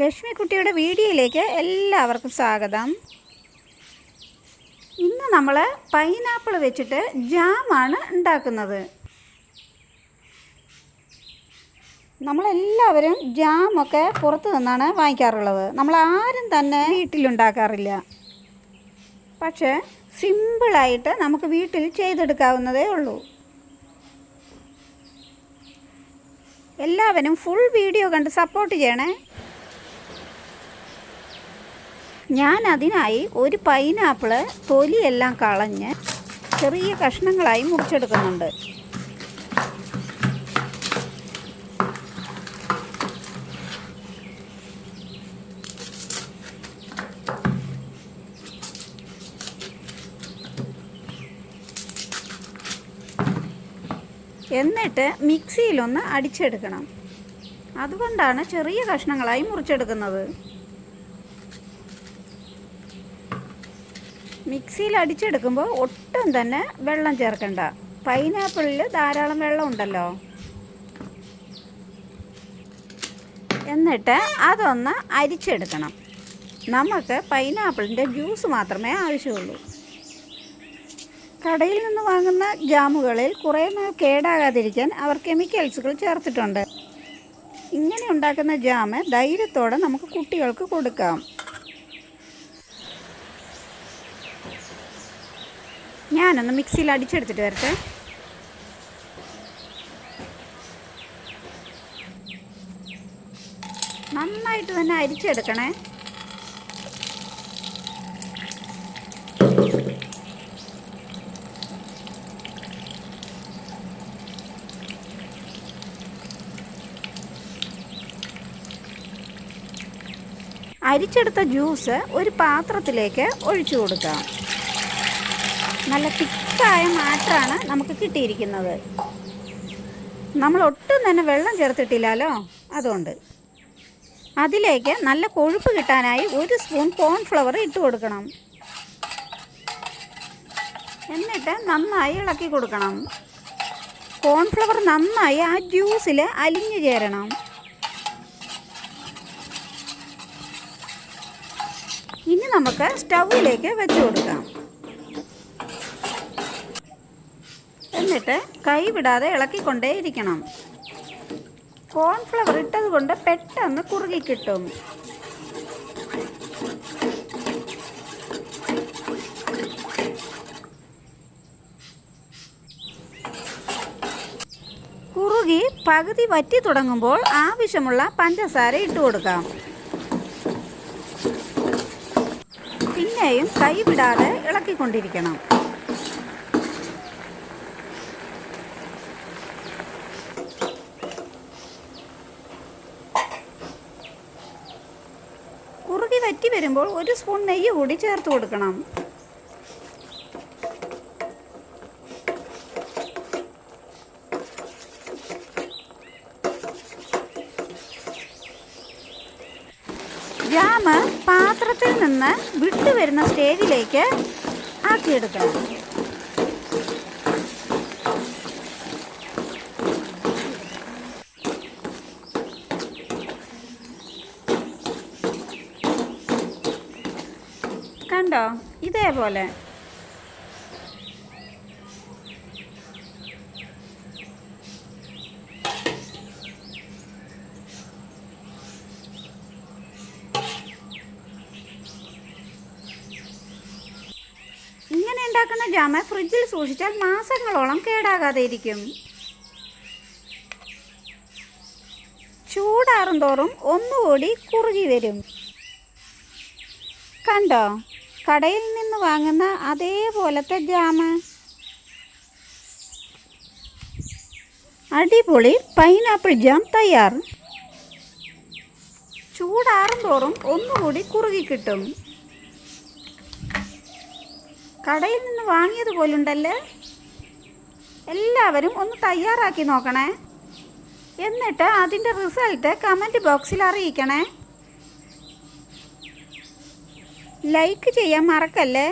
ലക്ഷ്മിക്കുട്ടിയുടെ വീഡിയോയിലേക്ക് എല്ലാവർക്കും സ്വാഗതം. ഇന്ന് നമ്മൾ പൈനാപ്പിൾ വെച്ചിട്ട് ജാമാണ് ഉണ്ടാക്കുന്നത്. നമ്മളെല്ലാവരും ജാമൊക്കെ പുറത്തു നിന്നാണ് വാങ്ങിക്കാറുള്ളത്. നമ്മൾ ആരും തന്നെ വീട്ടിലുണ്ടാക്കാറില്ല. പക്ഷേ സിമ്പിളായിട്ട് നമുക്ക് വീട്ടിൽ ചെയ്തെടുക്കാവുന്നതേ ഉള്ളൂ. എല്ലാവരും ഫുൾ വീഡിയോ കണ്ട് സപ്പോർട്ട് ചെയ്യണേ. ഞാൻ അതിനായി ഒരു പൈനാപ്പിൾ തൊലിയെല്ലാം കളഞ്ഞ് ചെറിയ കഷ്ണങ്ങളായി മുറിച്ചെടുക്കുന്നുണ്ട്. എന്നിട്ട് മിക്സിയിലൊന്ന് അടിച്ചെടുക്കണം. അതുകൊണ്ടാണ് ചെറിയ കഷ്ണങ്ങളായി മുറിച്ചെടുക്കുന്നത്. മിക്സിയിൽ അടിച്ചെടുക്കുമ്പോൾ ഒട്ടും തന്നെ വെള്ളം ചേർക്കണ്ട. പൈനാപ്പിളിൽ ധാരാളം വെള്ളം ഉണ്ടല്ലോ. എന്നിട്ട് അതൊന്ന് അരിച്ചെടുക്കണം. നമുക്ക് പൈനാപ്പിളിന്റെ ജ്യൂസ് മാത്രമേ ആവശ്യമുള്ളൂ. കടയിൽ നിന്ന് വാങ്ങുന്ന ജാമുകളിൽ കുറേ നാൾ കേടാകാതിരിക്കാൻ അവർ കെമിക്കൽസുകൾ ചേർത്തിട്ടുണ്ട്. ഇങ്ങനെ ഉണ്ടാക്കുന്ന ജാമ് ധൈര്യത്തോടെ നമുക്ക് കുട്ടികൾക്ക് കൊടുക്കാം. ഞാനൊന്ന് മിക്സിയിൽ അടിച്ചെടുത്തിട്ട് വരട്ടെ. നന്നായിട്ട് തന്നെ അരിച്ചെടുക്കണേ. അരിച്ചെടുത്ത ജ്യൂസ് ഒരു പാത്രത്തിലേക്ക് ഒഴിച്ചു കൊടുക്കാം. നല്ല തിക്കായ മാറ്ററാണ് നമുക്ക് കിട്ടിയിരിക്കുന്നത്. നമ്മൾ ഒട്ടും തന്നെ വെള്ളം ചേർത്തിട്ടില്ലല്ലോ? അതുകൊണ്ട്. അതിലേക്ക് നല്ല കൊഴുപ്പ് കിട്ടാനായി ഒരു സ്പൂൺ കോൺഫ്ലവർ ഇട്ട് കൊടുക്കണം. എന്നിട്ട് നന്നായി ഇളക്കി കൊടുക്കണം. കോൺഫ്ലവർ നന്നായി ആ ജ്യൂസിൽ അലിഞ്ഞു ചേരണം. ഇനി നമുക്ക് സ്റ്റൗവിലേക്ക് വെച്ച് കൊടുക്കാം. എന്നിട്ട് കൈ വിടാതെ ഇളക്കിക്കൊണ്ടേയിരിക്കണം. കോൺഫ്ലവർ ഇട്ടത് കൊണ്ട് പെട്ടെന്ന് കുറുകി കിട്ടും. കുറുകി പകുതി വറ്റി തുടങ്ങുമ്പോൾ ആവശ്യമുള്ള പഞ്ചസാര ഇട്ടു കൊടുക്കാം. പിന്നെയും കൈ വിടാതെ ഇളക്കിക്കൊണ്ടിരിക്കണം. കുറുകി വറ്റി വരുമ്പോൾ ഒരു സ്പൂൺ നെയ്യ് കൂടി ചേർത്ത് കൊടുക്കണം. ജാമ് പാത്രത്തിൽ നിന്ന് വിട്ടുവരുന്ന സ്റ്റേജിലേക്ക് ആക്കിയെടുക്കണം. കണ്ടോ? ഇതേപോലെ. ഇങ്ങനെ ഉണ്ടാക്കുന്ന ജാമ ഫ്രിഡ്ജിൽ സൂക്ഷിച്ചാൽ മാസങ്ങളോളം കേടാകാതെ ഇരിക്കും ചൂടാറും തോറും ഒന്നുകൂടി കുറുകി വരും. കണ്ടോ? കടയിൽ നിന്ന് വാങ്ങുന്ന അതേപോലത്തെ ജാമ്. അടിപൊളി പൈനാപ്പിൾ ജാം തയ്യാർ. ചൂടാറും തോറും ഒന്നുകൂടി കുറുകി കിട്ടും. കടയിൽ നിന്ന് വാങ്ങിയതുപോലുണ്ടല്ലേ എല്ലാവരും ഒന്ന് തയ്യാറാക്കി നോക്കണേ. എന്നിട്ട് അതിന്റെ റിസൾട്ട് കമന്റ് ബോക്സിൽ അറിയിക്കണേ. ലൈക്ക് ചെയ്യാൻ മറക്കല്ലേ?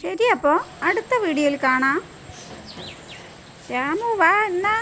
ശരി അപ്പോൾ അടുത്ത വീഡിയോയിൽ കാണാം. രാമു വാ എന്നാ?